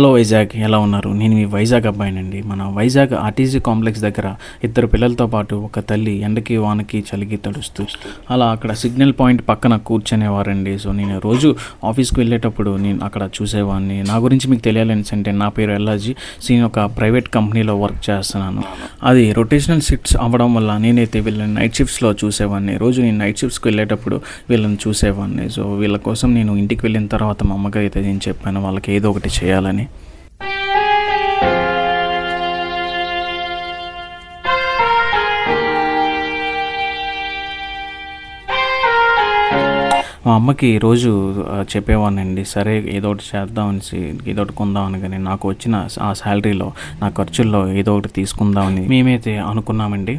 Hello Vizag ఎలా ఉన్నారు? నేను మీ వైజాగ్ అబ్బాయినండి. మన వైజాగ్ ఆర్టీసీ కాంప్లెక్స్ దగ్గర ఇద్దరు పిల్లలతో పాటు ఒక తల్లి ఎండకి వానకి చలికి తడుస్తూ అలా అక్కడ సిగ్నల్ పాయింట్ పక్కన కూర్చునేవారండి. సో నేను రోజు ఆఫీస్కి వెళ్ళేటప్పుడు నేను అక్కడ చూసేవాడిని నా గురించి మీకు తెలియాలని అంటే నా పేరు ఎల్లాజీ. సో నేను ఒక ప్రైవేట్ కంపెనీలో వర్క్ చేస్తున్నాను. అది రొటేషనల్ షిఫ్ట్స్ అవ్వడం వల్ల నేనైతే వీళ్ళని నైట్ షిఫ్ట్స్లో చూసేవాడిని రోజు నేను నైట్ షిఫ్ట్స్కి వెళ్ళేటప్పుడు వీళ్ళని చూసేవాడిని సో వీళ్ళ కోసం నేను ఇంటికి వెళ్ళిన తర్వాత మా అమ్మగారు అయితే నేను చెప్పాను వాళ్ళకి ఏదో ఒకటి చేయాలని. మా అమ్మకి రోజు చెప్పేవానండి సరే ఏదో ఒకటి చేద్దాం అనేసి ఏదో ఒకటి కొందామని కానీ నాకు వచ్చిన ఆ శాలరీలో నా ఖర్చుల్లో ఏదో ఒకటి తీసుకుందామని మేమైతే అనుకున్నామండి.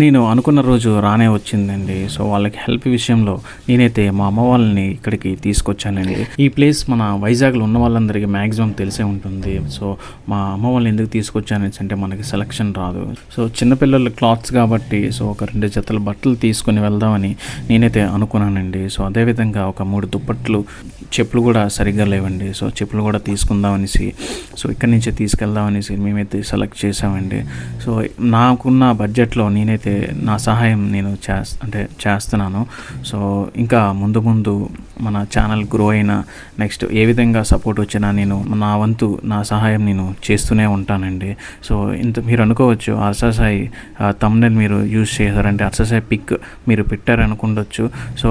నేను అనుకున్న రోజు రానే వచ్చిందండి. సో వాళ్ళకి హెల్ప్ విషయంలో నేనైతే మా అమ్మ వాళ్ళని ఇక్కడికి తీసుకొచ్చానండి. ఈ ప్లేస్ మన వైజాగ్లో ఉన్న వాళ్ళందరికీ మ్యాక్సిమం తెలిసే ఉంటుంది. సో మా అమ్మ వాళ్ళని ఎందుకు తీసుకొచ్చాను అంటే మనకి సెలక్షన్ రాదు. సో చిన్నపిల్లల క్లాత్స్ కాబట్టి సో ఒక రెండు జతల బట్టలు తీసుకొని వెళ్దామని నేనైతే అనుకున్నానండి. సో అదేవిధంగా ఒక మూడు దుప్పట్లు చెప్పులు కూడా సరిగ్గా లేవండి. సో చెప్పులు కూడా తీసుకుందాం అనేసి సో ఇక్కడి నుంచే తీసుకెళ్దాం అనేసి మేమైతే సెలెక్ట్ చేసామండి సో నాకున్న బడ్జెట్లో నేనైతే నా సహాయం నేను చేస్ అంటే చేస్తున్నాను. సో ఇంకా ముందు ముందు మన ఛానల్ గ్రో అయినా నెక్స్ట్ ఏ విధంగా సపోర్ట్ వచ్చినా నేను నా వంతు నా సహాయం నేను చేస్తూనే ఉంటానండి. సో ఇంత మీరు అనుకోవచ్చు అర్ససాయి తమ్నెల్ మీరు యూజ్ చేశారంటే అర్ససాయి పిక్ మీరు పెట్టారనుకుండొచ్చు. సో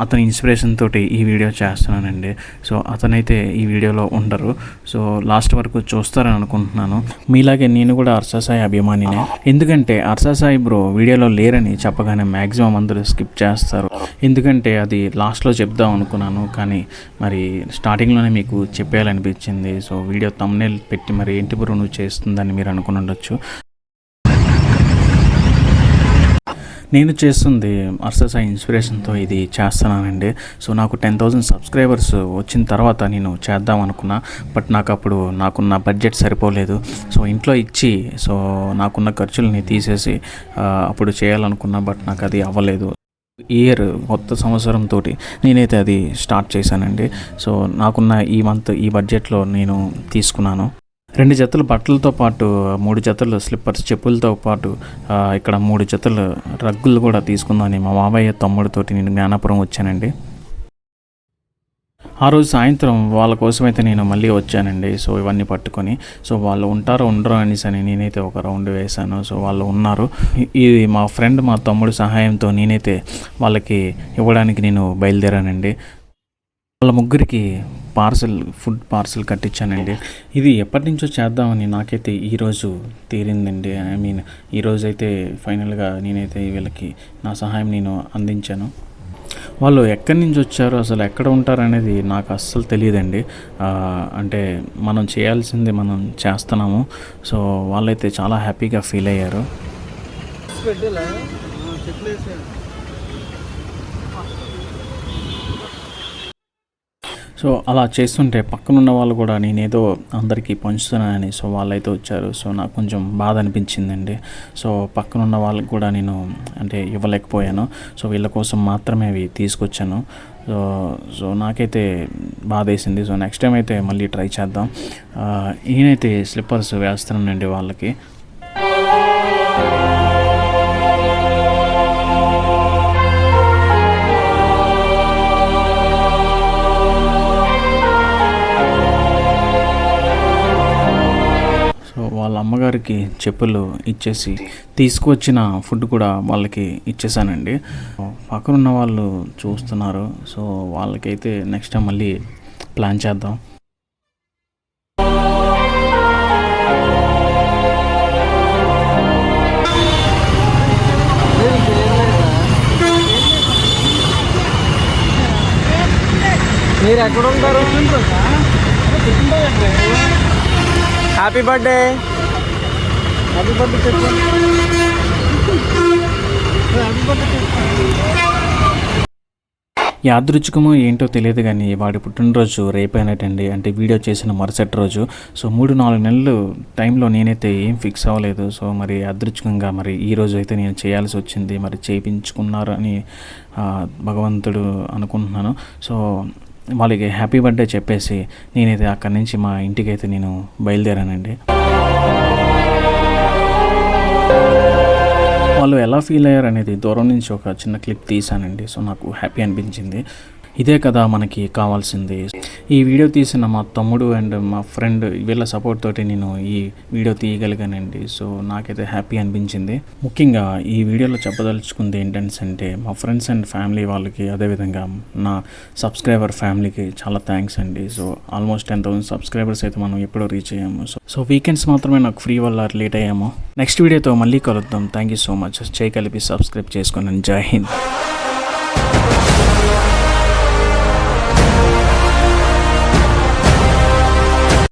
అతని ఇన్స్పిరేషన్ తోటి ఈ వీడియో చేస్తున్నానండి. సో అతనైతే ఈ వీడియోలో ఉండరు. సో లాస్ట్ వరకు చూస్తారని అనుకుంటున్నాను. మీలాగే నేను కూడా అర్సాసాయి అభిమానినే. ఎందుకంటే అర్సాసాయి బ్రో వీడియోలో లేరని చెప్పగానే మ్యాక్సిమం అందరూ స్కిప్ చేస్తారు. ఎందుకంటే అది లాస్ట్లో చెప్దాం అనుకున్నాను. కానీ మరి స్టార్టింగ్లోనే మీకు చెప్పేయాలనిపించింది. సో వీడియో తమ్నేల్ పెట్టి మరి ఏంటి బ్రో నువ్వు చేస్తుందని మీరు అనుకుని ఉండొచ్చు. నేను చేస్తుంది అర్ససా ఇన్స్పిరేషన్తో ఇది చేస్తున్నానండి. సో నాకు టెన్ థౌజండ్ సబ్స్క్రైబర్స్ వచ్చిన తర్వాత నేను చేద్దాం అనుకున్నా. బట్ నాకు అప్పుడు నాకున్న బడ్జెట్ సరిపోలేదు. సో ఇంట్లో ఇచ్చి సో నాకున్న ఖర్చులని తీసేసి అప్పుడు చేయాలనుకున్నా. బట్ నాకు అది అవ్వలేదు. ఇయర్ కొత్త సంవత్సరంతో నేనైతే అది స్టార్ట్ చేశానండి. సో నాకున్న ఈ మంత్ ఈ బడ్జెట్లో నేను తీసుకున్నాను. రెండు జతలు బట్టలతో పాటు మూడు జతలు స్లిప్పర్స్ చెప్పులతో పాటు ఇక్కడ మూడు జతలు రగ్గులు కూడా తీసుకుందామని మా మామయ్య తమ్ముడితోటి నేను జ్ఞానాపురం వచ్చానండి. ఆ రోజు సాయంత్రం వాళ్ళ కోసమైతే నేను మళ్ళీ వచ్చానండి. సో ఇవన్నీ పట్టుకొని. సో వాళ్ళు ఉంటారో ఉండరో అనేసి అని నేనైతే ఒక రౌండ్ వేశాను. సో వాళ్ళు ఉన్నారు. ఇది మా ఫ్రెండ్ మా తమ్ముడు సహాయంతో నేనైతే వాళ్ళకి ఇవ్వడానికి నేను బయలుదేరానండి. వాళ్ళ ముగ్గురికి పార్సల్ ఫుడ్ పార్సల్ కట్టించానండి. ఇది ఎప్పటి నుంచో చేద్దామని నాకైతే ఈరోజు తీరిందండి. ఐ మీన్ ఈరోజైతే ఫైనల్గా నేనైతే వీళ్ళకి నా సహాయం నేను అందించాను. వాళ్ళు ఎక్కడి నుంచి వచ్చారో అసలు ఎక్కడ ఉంటారు అనేది నాకు అస్సలు తెలియదండి. అంటే మనం చేయాల్సింది మనం చేస్తున్నాము. సో వాళ్ళైతే చాలా హ్యాపీగా ఫీల్ అయ్యారు. సో అలా చేస్తుంటే పక్కనున్న వాళ్ళు కూడా నేనేదో అందరికీ పంచుతున్నానని సో వాళ్ళైతే వచ్చారు. సో నాకు కొంచెం బాధ అనిపించిందండి. సో పక్కనున్న వాళ్ళకి కూడా నేను అంటే ఇవ్వలేకపోయాను. సో వీళ్ళ కోసం మాత్రమే అవి తీసుకొచ్చాను. సో సో నాకైతే బాధ వేసింది. సో నెక్స్ట్ టైం అయితే మళ్ళీ ట్రై చేద్దాం. నేనైతే ఈయనైతే స్లిప్పర్స్ వేస్తున్నానండి వాళ్ళకి. వాళ్ళ అమ్మగారికి చెప్పులు ఇచ్చేసి తీసుకువచ్చిన ఫుడ్ కూడా వాళ్ళకి ఇచ్చేసానండి. పక్కన ఉన్న వాళ్ళు చూస్తున్నారు. సో వాళ్ళకైతే నెక్స్ట్ టైం మళ్ళీ ప్లాన్ చేద్దాం. మీరు ఎక్కడ ఉంటారు హ్యాపీ బర్త్డే చెప్పు యాదృచ్ఛికమో ఏంటో తెలియదు కానీ వాడి పుట్టినరోజు రేపైనట్టండి. అంటే వీడియో చేసిన మరుసటి రోజు. సో మూడు నాలుగు నెలలు టైంలో నేనైతే ఏం ఫిక్స్ అవ్వలేదు. సో మరి యాదృచ్ఛికంగా మరి ఈ రోజు అయితే నేను చేయాల్సి వచ్చింది. మరి చేయించుకున్నారు అని భగవంతుడు అనుకుంటున్నాను. సో వాళ్ళకి హ్యాపీ బర్త్డే చెప్పేసి నేనైతే అక్కడి నుంచి మా ఇంటికి అయితే నేను బయలుదేరానండి. వాళ్ళు ఎలా ఫీల్ అయ్యారు అనేది దూరం నుంచి ఒక చిన్న క్లిప్ తీసానండి సో నాకు హ్యాపీ అనిపించింది. ఇదే కదా మనకి కావాల్సింది. ఈ వీడియో తీసిన మా తమ్ముడు అండ్ మా ఫ్రెండ్ వీళ్ళ సపోర్ట్ తోటి నేను ఈ వీడియో తీయగలిగానండి. సో నాకైతే హ్యాపీ అనిపించింది. ముఖ్యంగా ఈ వీడియోలో చెప్పదలుచుకుంది ఏంటంటే మా ఫ్రెండ్స్ అండ్ ఫ్యామిలీ వాళ్ళకి అదేవిధంగా నా సబ్స్క్రైబర్ ఫ్యామిలీకి చాలా థ్యాంక్స్ అండి. So almost ten thousand subscribers అయితే మనం ఎప్పుడో రీచ్ అయ్యాము. సో సో వీకెండ్స్ మాత్రమే నాకు ఫ్రీ వల్ల లేట్ అయ్యాము. నెక్స్ట్ వీడియోతో మళ్ళీ కలుద్దాం. థ్యాంక్ యూ సో మచ్ చేయి కలిపి సబ్స్క్రైబ్ చేసుకున్నాను జై హింద్.